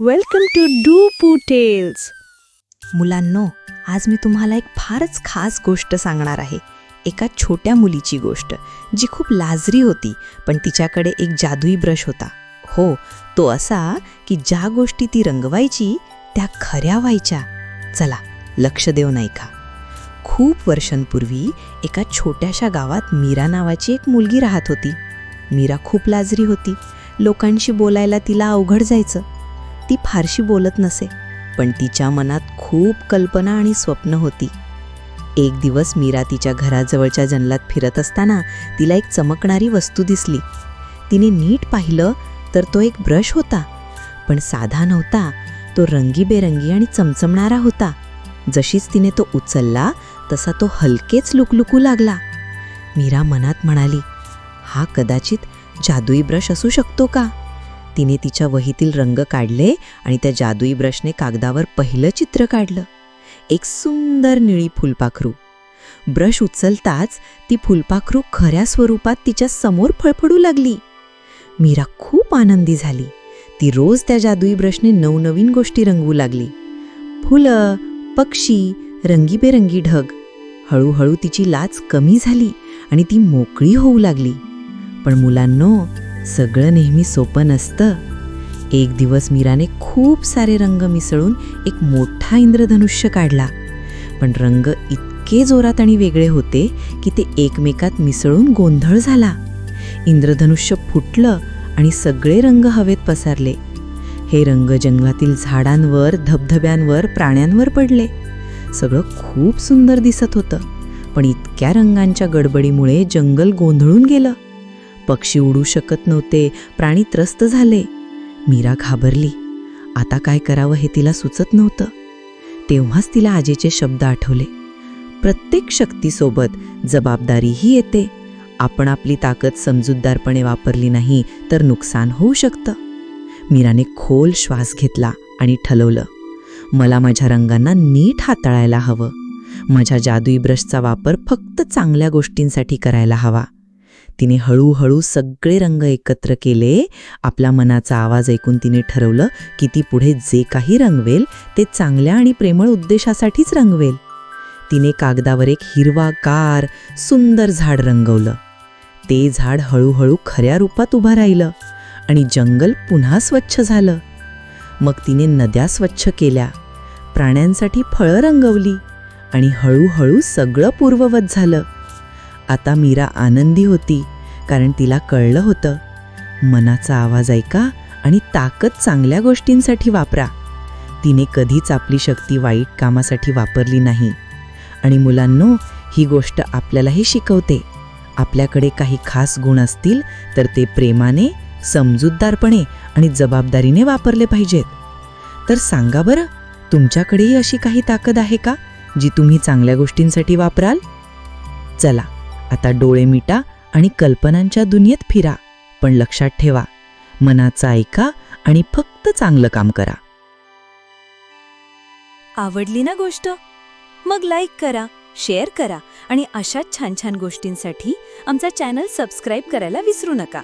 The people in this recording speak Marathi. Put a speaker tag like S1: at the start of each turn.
S1: Welcome to doo poo tales
S2: मुलांनो आज मी तुम्हाला एक फारच खास गोष्ट सांगणार आहे. एका छोट्या मुलीची गोष्ट जी खूप लाजरी होती पण तिच्याकडे एक जादुई ब्रश होता. हो तो असा की ज्या गोष्टी ती रंगवायची त्या खऱ्या व्हायच्या. चला लक्ष देऊन ऐका खूप वर्षांपूर्वी एका छोट्याशा गावात मीरा नावाची एक मुलगी राहत होती. मीरा खूप लाजरी होती. लोकांशी बोलायला तिला अवघड जायचं. ती फारशी बोलत नसे पण तिच्या मनात खूप कल्पना आणि स्वप्न होती. एक दिवस मीरा तिच्या घराजवळच्या जंगलात फिरत असताना तिला एक चमकणारी वस्तू दिसली. तिने नीट पाहिलं तर तो एक ब्रश होता पण साधा नव्हता. तो रंगीबेरंगी आणि चमचमणारा होता. जशीच तिने तो उचलला तसा तो हलकेच लुकलुकू लागला. मीरा मनात म्हणाली हा कदाचित जादुई ब्रश असू शकतो का? तिने तिच्या वहीतील रंग काढले आणि त्या जादुई ब्रशने कागदावर पहिलं चित्र काढलं. एक सुंदर निळी फुलपाखरू. ब्रश उचलताच ती फुलपाखरू खऱ्या स्वरूपात तिच्या समोर फळफडू लागली. मीरा खूप आनंदी झाली. ती रोज त्या जादुई ब्रशने नवनवीन गोष्टी रंगवू लागली. फुलं पक्षी रंगीबेरंगी ढग. हळूहळू तिची लाच कमी झाली आणि ती मोकळी होऊ लागली. पण मुलांनो सगळं नेहमी सोपं नसतं. एक दिवस मीराने खूप सारे रंग मिसळून एक मोठा इंद्रधनुष्य काढला. पण रंग इतके जोरात आणि वेगळे होते की ते एकमेकात मिसळून गोंधळ झाला. इंद्रधनुष्य फुटलं आणि सगळे रंग हवेत पसरले. हे रंग जंगलातील झाडांवर धबधब्यांवर प्राण्यांवर पडले. सगळं खूप सुंदर दिसत होतं. पण इतक्या रंगांच्या गडबडीमुळे जंगल गोंधळून गेलं. पक्षी उडू शकत नव्हते. प्राणी त्रस्त झाले. मीरा घाबरली. आता काय करावं हे तिला सुचत नव्हतं. तेव्हाच तिला आजीचे शब्द आठवले. प्रत्येक शक्तीसोबत जबाबदारीही येते. आपण आपली ताकद समजूतदारपणे वापरली नाही तर नुकसान होऊ शकतं. मीराने खोल श्वास घेतला आणि ठलवलं मला माझ्या रंगांना नीट हाताळायला हवं. माझ्या जादुई ब्रशचा वापर फक्त चांगल्या गोष्टींसाठी करायला हवा. तिने हळूहळू सगळे रंग एकत्र केले. आपल्या मनाचा आवाज ऐकून तिने ठरवलं की ती पुढे जे काही रंगवेल ते चांगल्या आणि प्रेमळ उद्देशासाठीच रंगवेल. तिने कागदावर एक हिरवागार सुंदर झाड रंगवलं. ते झाड हळूहळू खऱ्या रूपात उभं राहिलं आणि जंगल पुन्हा स्वच्छ झालं. मग तिने नद्या स्वच्छ केल्या. प्राण्यांसाठी फळं रंगवली आणि हळूहळू सगळं पूर्ववत झालं. आता मीरा आनंदी होती कारण तिला कळलं होतं. मनाचा आवाज ऐका आणि ताकद चांगल्या गोष्टींसाठी वापरा. तिने कधीच आपली शक्ती वाईट कामासाठी वापरली नाही. आणि मुलांनो ही गोष्ट आपल्यालाही शिकवते. आपल्याकडे काही खास गुण असतील तर ते प्रेमाने समजूतदारपणे आणि जबाबदारीने वापरले पाहिजेत. तर सांगा बरं तुमच्याकडेही अशी काही ताकद आहे का जी तुम्ही चांगल्या गोष्टींसाठी वापराल? चला. आता डोळे मिटा आणि कल्पनांच्या दुनियेत फिरा पण लक्षात ठेवा मनाचं ऐका आणि फक्त चांगलं काम करा.
S3: आवडली ना गोष्ट? मग लाईक करा शेअर करा आणि अशाच छान छान गोष्टींसाठी आमचा चॅनल सबस्क्राईब करायला विसरू नका.